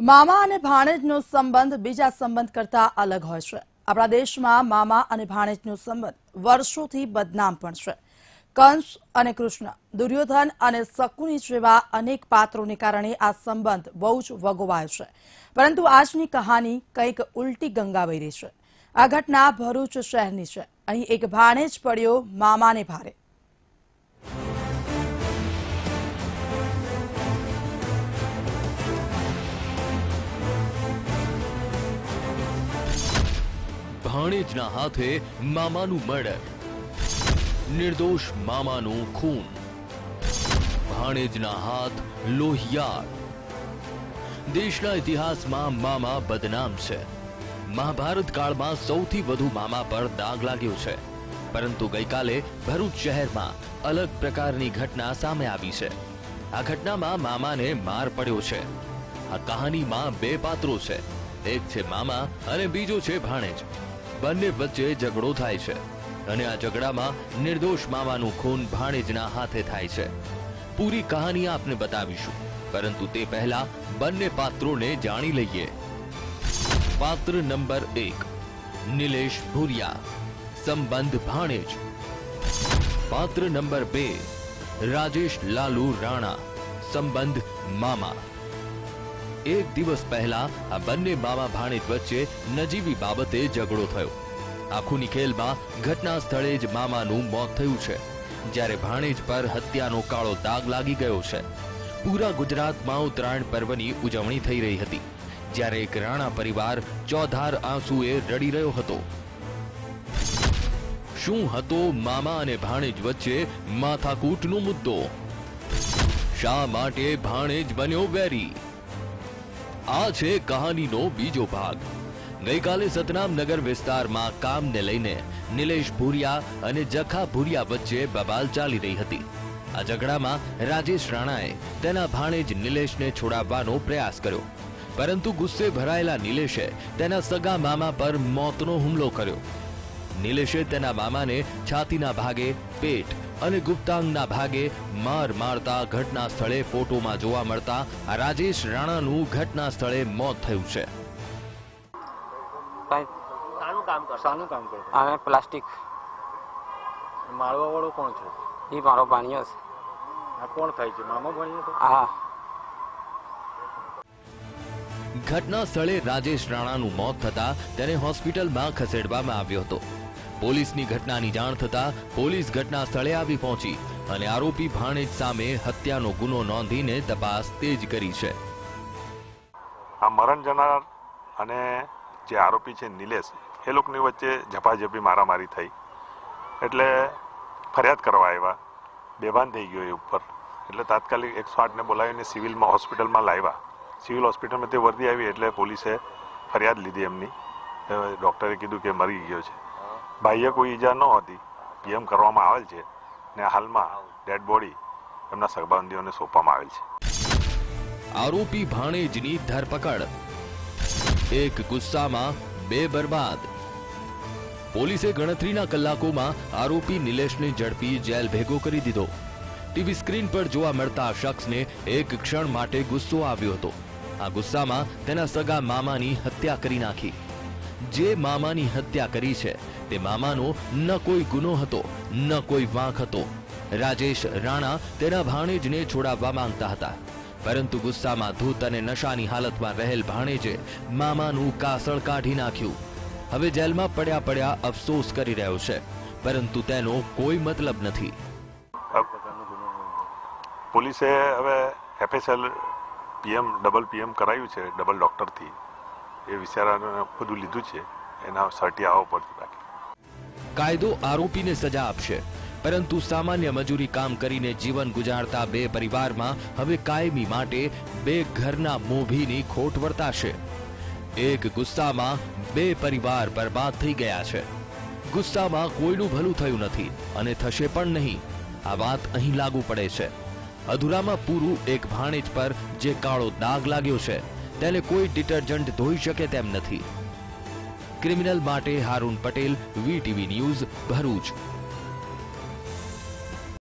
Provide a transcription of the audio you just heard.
મામા અને ભાણેજનો સંબંધ બીજા સંબંધ કરતા અલગ હોય છે. આપણા દેશમાં મામા અને ભાણેજનો સંબંધ વર્ષોથી બદનામ પણ છે. કંસ અને કૃષ્ણ, દુર્યોધન અને શકુની જેવા અનેક પાત્રોને કારણે આ સંબંધ બહુ જ વગોવાયો છે. પરંતુ આજની કહાની કંઈક ઉલટી ગંગા વહી રહી છે. આ ઘટના ભરૂચ શહેરની છે. અહીં એક ભાણેજ પડ્યો મામાને ભારે. ભાણેજના હાથે મામાનું મર્ડર. નિર્દોષ મામાનું ખૂન. ભાણેજના હાથ લોહિયાળ. દેશના ઇતિહાસમાં મામા બદનામ છે. મહાભારત કાળમાં સૌથી વધુ મામા પર દાગ લાગ્યો છે. પરંતુ ગઈકાલે ભરૂચ શહેરમાં અલગ પ્રકારની ઘટના સામે આવી છે. આ ઘટનામાં મામાને માર પડ્યો છે. આ કહાનીમાં બે પાત્રો છે. એક છે મામા અને બીજો છે ભાણેજ. બંને વચ્ચે ઝઘડો થાય છે અને આ ઝઘડામાં નિર્દોષ મામાનું ખૂન ભાણેજના હાથે થાય છે. પૂરી કહાની આપને બતાવીશું, પરંતુ તે પહેલા બંને પાત્રોને જાણી લઈએ. પાત્ર નંબર એક, નિલેશ ભુરિયા, સંબંધ ભાણેજ. પાત્ર નંબર બે, રાજેશ લાલુ રાણા, સંબંધ મામા. એક દિવસ પહેલા આ બંને મામા ભાણેજ વચ્ચે નજીવી બાબતે ઝઘડો થયો. આખુની ખેલમાં ઘટના સ્થળે જ મામાનું મોત થયું છે, જ્યારે ભાણેજ પર હત્યાનો કાળો દાગ લાગી ગયો છે. પૂરા ગુજરાતમાં ઉત્તરાયણ પર્વની ઉજવણી થઈ રહી હતી, જ્યારે એક રાણા પરિવાર ચોધાર આંસુએ રડી રહ્યો હતો. શું હતો મામા અને ભાણેજ વચ્ચે માથાકૂટનો મુદ્દો? શા માટે ભાણેજ બન્યો વેરી? આ છે કહાનીનો બીજો ભાગ. ગઈકાલે સતનામ નગર વિસ્તારમાં કામને લઈને નિલેશ ભુરિયા અને જખા ભુરિયા વચ્ચે બબાલ ચાલી રહી હતી. આ ઝઘડામાં રાજેશ રાણાએ તેના ભાણેજ નિલેશને છોડાવવાનો પ્રયાસ કર્યો. પરંતુ ગુસ્સે ભરાયેલા નિલેશે તેના સગા મામા પર મોતનો હુમલો કર્યો. નિલેશે તેના મામાને છાતીના ભાગે પેટ અને ગુપ્તાંગના ભાગે માર મારતા ઘટના સ્થળે ફોટોમાં જોવા મળતા રાજેશ રાણાનું ઘટના સ્થળે મોત થયું છે. શાનું કામ કરતો? અમે પ્લાસ્ટિક. માળવા વાળો કોણ છે? એ મારો ભાણિયો છે. આ કોણ થાય છે? મામો ભાણિયો તો હા. ઘટના સ્થળે રાજેશ રાણાનું મોત થતા તેને હોસ્પિટલમાં ખસેડવામાં આવ્યો હતો. પોલીસની ઘટનાની જાણ થતાં પોલીસ ઘટના સ્થળે આવી પહોંચી અને આરોપી ભાણેજ સામે હત્યાનો ગુનો નોંધીને તપાસ તેજ કરી છે. આ મરણ જનાર અને જે આરોપી છે નિલેશ, એ લોકોની વચ્ચે ઝપાઝપી મારામારી થઈ. એટલે ફરિયાદ કરવા આવ્યા. બેભાન થઈ ગયો એ ઉપર. એટલે તાત્કાલિક એકસો આઠને બોલાવીને સિવિલમાં હોસ્પિટલમાં લાવ્યા. સિવિલ હોસ્પિટલમાં તે વર્દી આવી એટલે પોલીસે ફરિયાદ લીધી એમની. ડૉક્ટરે કીધું કે મરી ગયો છે. બાહ્ય કોઈ ઈજા ન હતી. પીએમ કરવામાં આવેલ છે ને હાલમાં ડેડ બોડી એમના સગબાંધીઓને સોંપવામાં આવેલ છે. આરોપી ભાણેજની ધરપકડ. એક ગુસ્સામાં, બે બરબાદ. પોલીસે ગણતરીના કલાકોમાં આરોપી નિલેશને ઝડપી જેલ ભેગો કરી દીધો. ટીવી સ્ક્રીન પર જોવા મળતા શખ્સને એક ક્ષણ માટે ગુસ્સો આવ્યો હતો. આ ગુસ્સામાં તેના સગા મામાની હત્યા કરી નાખી. જે મામાની હત્યા કરી છે, તે મામાનો ન કોઈ ગુનો હતો, ન કોઈ વાંક હતો. રાજેશ રાણા તેના ભાણેજને છોડાવવા માંગતા હતા. પરંતુ ગુસ્સામાં ધૂત અને નશાની હાલતમાં રહેલ ભાણેજે મામાનું કાસળ કાઢી નાખ્યું. હવે જેલમાં પડ્યા પડ્યા અફસોસ કરી રહ્યો છે, પરંતુ તેનો કોઈ મતલબ નથી. પોલીસે હવે એફએસએલ પીએમ ડબલ પીએમ કરાયું છે ડબલ ડૉક્ટરથી એ વિચારાને બધું લીધું છે. એના આવવા પડતી બાકી. કાયદો આરોપીને સજા આપશે. પરંતુ સામાન્ય મજૂરી કામ કરીને જીવન ગુજારતા બે પરિવારમાં હવે કાયમી માટે બે ઘરના મોભીની ખોટ વર્તાશે. એક ગુસ્સામાં બે પરિવાર બરબાદ થઈ ગયા છે. ગુસ્સામાં કોઈનું ભલું થયું નથી અને થશે પણ નહીં. આ વાત અહીં લાગુ પડે છે. અધૂરામાં પૂરું એક ભાણેજ પર જે કાળો દાગ લાગ્યો છે. તેને કોઈ ડિટર્જન્ટ ધોઈ શકે તેમ નથી. ક્રિમિનલ માટે હારૂન પટેલ વીટીવી ન્યૂઝ ભરૂચ.